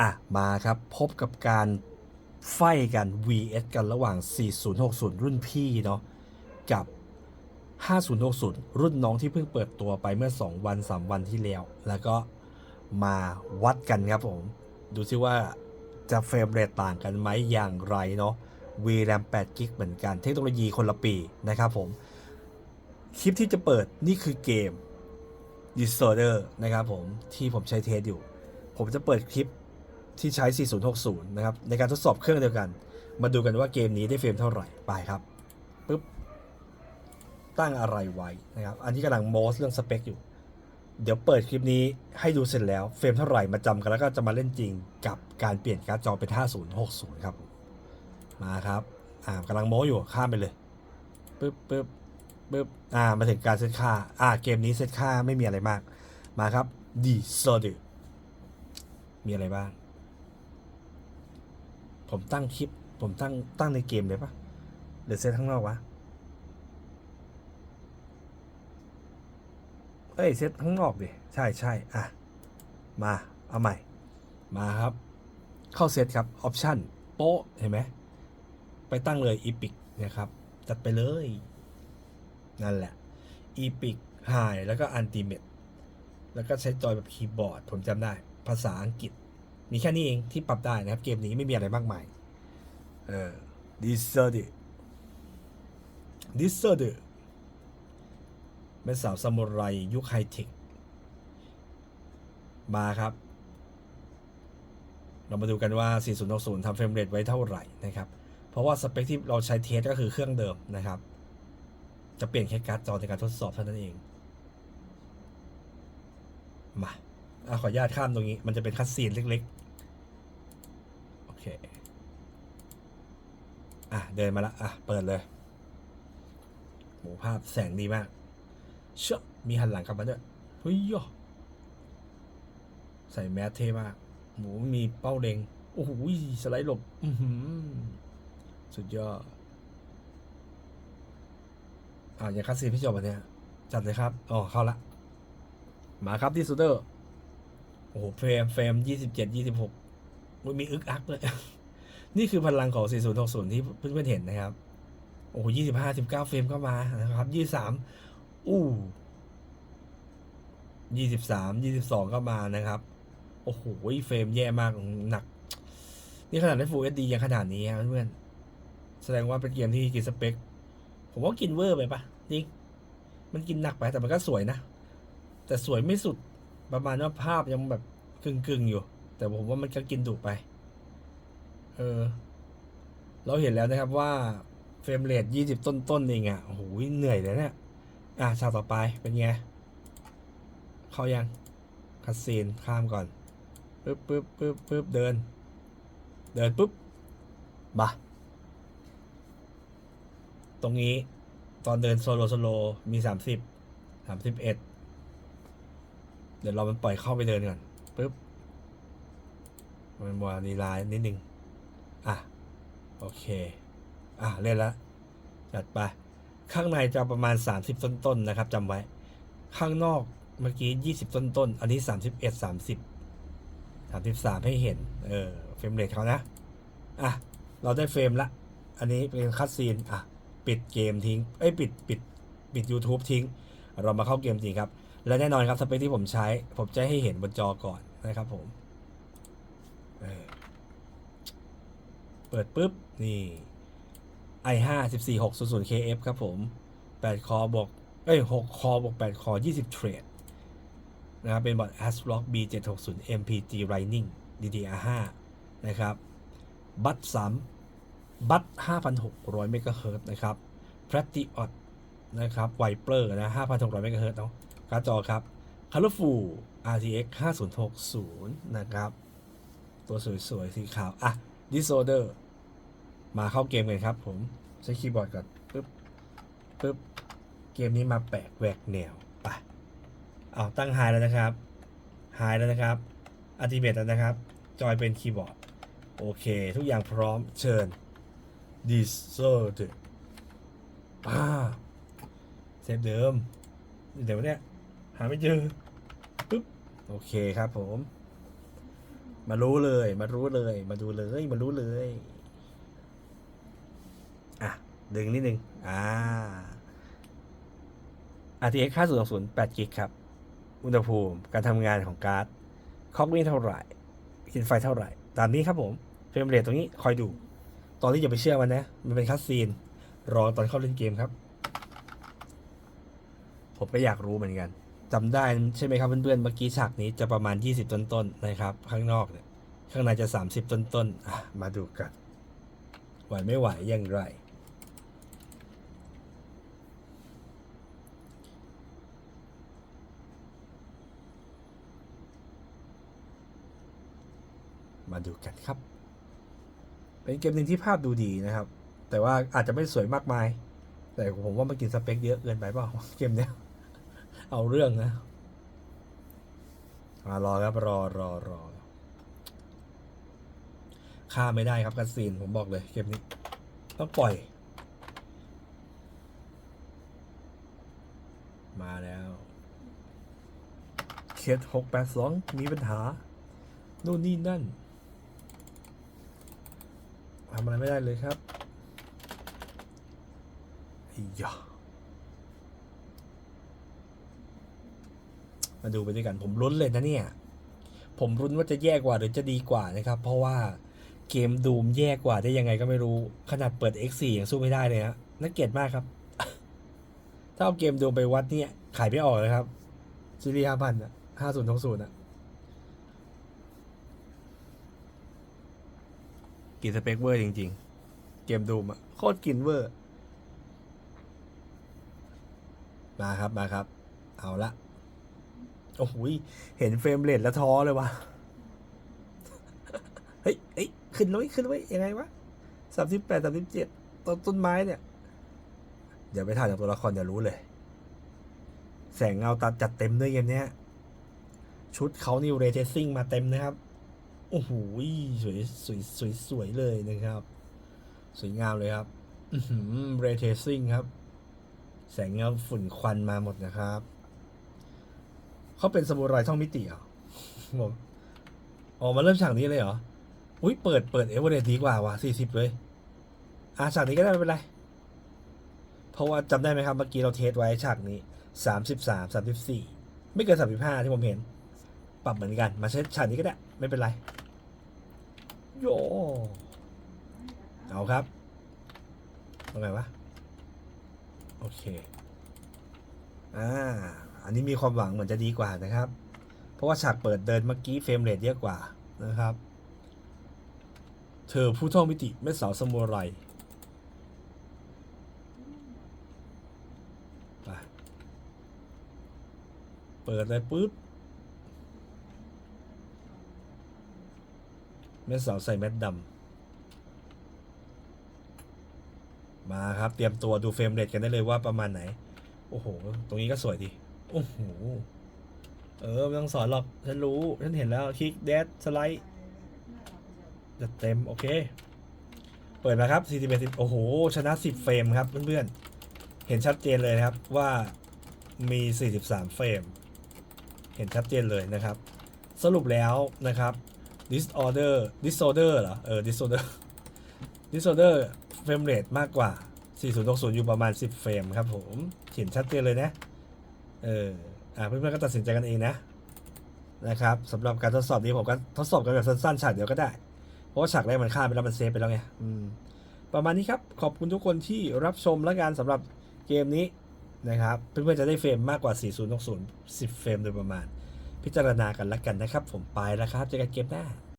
อะ มาครับ พบกับการไฟกัน vs กันระหว่าง 4060 รุ่นพี่เนาะกับ 5060 รุ่นน้องที่เพิ่งเปิดตัวไปเมื่อ 2 วัน 3 วันที่แล้ว แล้วก็มาวัดกันครับผม ดูซิว่าจะเฟรมเรทต่างกันไหมอย่างไรเนาะ VRAM 8 g b เหมือนกัน เทคโนโลยีคนละปีนะครับผม คลิปที่จะเปิดนี่คือเกม Disorder นะครับผม ที่ผมใช้เทสอยู่ ผมจะเปิดคลิป ที่ใช้ 4060 นะครับ ในการทดสอบเครื่องเดียวกัน มาดูกันว่าเกมนี้ได้เฟรมเท่าไหร่ ไปครับปึ๊บ ตั้งอะไรไว้นะครับ อันนี้กำลังโมสเรื่องสเปคอยู่ เดี๋ยวเปิดคลิปนี้ให้ดูเสร็จแล้ว เฟรมเท่าไหร่มาจำกันแล้วก็จะมาเล่นจริงกับการเปลี่ยนการ์ดจอเป็น 5060 ครับ มาครับ อ่ากำลังโม้อยู่ ข้ามไปเลยปึ๊บปึ๊บปึ๊บอ่า มาถึงการเซตค่า อ่า เกมนี้เซตค่าไม่มีอะไรมาก มาครับดีโซดมีอะไรบ้าง ผมตั้งคลิป ผมตั้งตั้งในเกมเลยปะหรือเซตข้างนอกวะ เอ้ยเซตข้างนอกดิ ใช่ใช่อะ มา เอาใหม่ มาครับ เข้าเซตครับ ออปชั่นโป๊ะ เห็นไหม ไปตั้งเลย Epic นะครับ จัดไปเลย นั่นแหละ Epic High แล้วก็ Ultimate แล้วก็ใช้จอยแบบคีย์บอร์ด ผมจำได้ ภาษาอังกฤษ มีแค่นี้เองที่ปรับได้นะครับ เกมนี้ไม่มีอะไรมากมาย เออ d i s o r d e d i s o r d e เป็นสาวซามูไรยุคไฮเทค มาครับ เรามาดูกันว่า 4060ทำเฟรมเรทไว้เท่าไหร่นะครับ เพราะว่าสเปคที่เราใช้เทสก็คือเครื่องเดิมนะครับ จะเปลี่ยนแค่การ์ดจอในการทดสอบเท่านั้นเอง มาอขออนุญาตข้ามตรงนี้ มันจะเป็นคัดซีนเล็ก เค อะ เดินมาละอะ เปิดเลยโหภาพแสงดีมาก เชือมีหันหลังกลับมาด้วยเฮ้ยยอใส่แมสเท่มากหมูมีเป้าเล็งโอ้โหสไลด์หลบ อืสุดยอดอ่าอย่างคัสซีพี่จบวันเนี้ยจัดเลยครับ อ๋อ เข้าละ มาครับที่ซูเดอร์ โอ้โห เฟรม เฟรมยี่สิบเจ็ดยี่สิบหก มีอึกอักเลย นี่คือพลังของ 4060 ที่เพื่อนๆเห็นนะครับ โอ้โหยี่สิบห้าสิบเก้าเฟรมก็มานะครับยี่สามอู้ยี่สิบสามยี่สิบสองก็มานะครับ โอ้โหเฟรมแย่มากหนัก นี่ขนาดได้ Full HD ยังขนาดนี้ครับเพื่อนๆแสดงว่าเป็นเกมที่กินสเปค ผมว่ากินเวอร์ไปปะจริง มันกินหนักไปแต่มันก็สวยนะ แต่สวยไม่สุดประมาณว่าภาพยังแบบกึ่งๆอยู่ แต่ผมว่ามันก็กินดุไป เออ เราเห็นแล้วนะครับว่าเฟรมเรทยี่สิบต้นๆเองอะโอ้โหเหนื่อยเลยเนี่ย อะฉากต่อไปเป็นไง เข้ายังคัดซีนข้ามก่อนปึ๊บปึ๊บปึ๊บปึ๊บเดิน เดินปุ๊บมาตรงนี้ตอนเดินโซโลโซโลมีสามสิบสามสิบเอ็ดเดี๋ยวเรามันปล่อยเข้าไปเดินก่อนปึ๊บ มันวานีลายนิดนึงอะ โอเค อะ เล่นละจัดไป ข้างในจะประมาณ 30 ต้นๆนนะครับจำไว้ ข้างนอกเมื่อกี้ 20 ต้นๆนอันนี้ 31 30 33 ให้เห็น เออ เฟรมเรทเขานะ อะ เราได้เฟรมละ อันนี้เป็นคัดซีน อะ ปิดเกมทิ้ง เอ้ย ปิด ปิด ปิด YouTube ทิ้ง เรามาเข้าเกมจริงครับ และแน่นอนครับสเปคที่ผมใช้ ผมจะให้เห็นบนจอก่อนนะครับผม เออ เปิดปุ๊บ นี่ i5 14600 KF ครับผม 8 คอบวกเอ้ย 6 คอบวก 8 คอ 20 เทรดนะครับเป็นบอร์ด ASRock B760 MPG Rising DDR5 นะครับ บัต3บัต5,600เมกะเฮิรตนะครับ p r a t i o t นะครับ Viper นะ 5,600เมกะเฮิรตเนาะการ์ดจอครับ Colorful RTX 5060 นะครับ ตัวสวยๆ สีขาว อะ Disorder มาเข้าเกมกันครับผมใช้คีย์บอร์ดก่อนปึ๊บปึ๊บเกมนี้มาแปลกแหวกแนวไปเอาตั้งไฮแล้วนะครับไฮแล้วนะครับอัติเมตแล้วนะครับ จอยเป็นคีย์บอร์ด โอเค ทุกอย่างพร้อมเชิญ Disorder อ่าเซฟเดิมเดี๋ยวเนี่ยหาไม่เจอปึ๊บโอเคครับผม มารู้เลย มารู้เลย มาดูเลย มารู้เลย ดึงนิดนึง อ่า RTX 5060 8กิกครับ อุณหภูมิ การทำงานของการ์ด คอกนี่เท่าไหร่ กินไฟเท่าไหร่ ตามนี้ครับผม เฟรมเรทตรงนี้คอยดู ตอนนี้อย่าไปเชื่อมันนะ มันเป็นคัสซีน รอตอนเข้าเล่นเกมครับ ผมก็อยากรู้เหมือนกัน จำได้ใช่ไหมครับเพื่อนๆ เมื่อกี้ฉากนี้จะประมาณ 20 ต้นๆ นะครับ ข้างนอกเนี่ย ข้างในจะ 30 ต้นๆ มาดูกัน ไหวไม่ไหวอยังไร มาดูกันครับ เป็นเกมหนึ่งที่ภาพดูดีนะครับ แต่ว่าอาจจะไม่สวยมากมาย แต่ผมว่ามันกินสเปคเยอะเกินไปเปล่าเกมเนี้ย เอาเรื่องนะมารอครับรอรอรอฆ่าไม่ได้ครับคัสซีนผมบอกเลยเกมนี้ ต้องปล่อย มาแล้วเคสหกแปดสองมีปัญหานู่นนี่นั่น ทำอะไรไม่ได้เลยครับอ้ยะมาดูไปด้วยกันผมลุ้นเลยนะเนี่ย ผมรุ้นว่าจะแย่กว่าหรือจะดีกว่านะครับ เพราะว่าเกมดูมแย่กว่าได้ยังไงก็ไม่รู้ ขนาดเปิด X4 ยังสู้ไม่ได้เลยฮะน่าเกลียดมากครับ ถ้าเอาเกมดูมไปวัดเนี่ย ขายไม่ออกเลยครับซีรีส์ห้าพันอะห้าศูนย์ทองศูนย์อะ กินสเปคเวอร์จริง ๆ เกมดูมอะโคตรกินเวอร์ มาครับมาครับ เอาละโอ้โหเห็นเฟรมเรทแล้วท้อเลยวะเฮ้ยเฮ้ยขึ้นแล้วเว้ยขึ้นแล้วเว้ยยังไงวะสามสิบแปดสามสิบเจ็ดต้นต้นไม้เนี่ยเดี๋ยวไปถ่ายจากตัวละครเดี๋ยวรู้เลย แสงเงาตัดจัดเต็มด้วยเกมเนี้ยชุดเขานี่เรเทสซิ่งมาเต็มนะครับ โอ้โหสวยสวยสวยสวยเลยนะครับ สวยงามเลยครับเรเทซิ่งครับ แสงเงาฝุ่นควันมาหมดนะครับ เขาเป็นสมุไรท่องมิติเหรอผมออกมาเริ่มฉากนี้เลยเหรอ อุ้ยเปิดเปิดเอเวอเรสต์ดีกว่าว่ะสี่สิบเลย อะฉากนี้ก็ได้ไม่เป็นไร เพราะว่าจำได้ไหมครับ เมื่อกี้เราเทสไว้ฉากนี้สามสิบสามสามสิบสี่ไม่เกินสามสิบห้าที่ผมเห็น ปรับเหมือนกัน มาใช้ฉากนี้ก็ได้ ไม่เป็นไร โยเอาครับตรงไหนวะ โอเค อ่า อันนี้มีความหวังเหมือนจะดีกว่านะครับ เพราะว่าฉากเปิดเดินเมื่อกี้เฟรมเรทเยอะกว่านะครับ เธอผู้ท่องมิติแม่สาวสมุไรเปิดเลยปุ๊บ แม่สาวใส่แมสดำมาครับเตรียมตัวดูเฟรมเรทกันได้เลยว่าประมาณไหน โอ้โห ตรงนี้ก็สวยดี โอ้โห เออ ไม่ต้องสอนหรอก ฉันรู้ ฉันเห็นแล้ว คลิกเดสสไลด์จะเต็ม โอเค เปิดมาครับ40 10โอ้โห ชนะ 10 เฟรมครับเพื่อนๆ เห็นชัดเจนเลยนะครับว่ามี 43 เฟรม เห็นชัดเจนเลยนะครับ สรุปแล้วนะครับ disorder disorder เหรอ เออ disorder disorder เฟรมเรทมากกว่า 4060 อยู่ประมาณ 10 เฟรมครับผมเห็นชัดเจนเลยนะ เออ อ่าเพื่อนๆก็ตัดสินใจกันเองนะ นะครับสำหรับการทดสอบนี้ผมก็ทดสอบกันแบบสั้นๆฉากเดียวก็ได้ เพราะว่าฉากแรกมันฆ่าไปแล้วมันเซฟไปแล้วไง อืม ประมาณนี้ครับ ขอบคุณทุกคนที่รับชมและกันสำหรับเกมนี้นะครับ เพื่อนๆจะได้เฟรมมากกว่า 4060 10 เฟรมโดยประมาณ พิจารณากันแล้วกันนะครับ ผมไปแล้วครับเจอกันเกมหน้า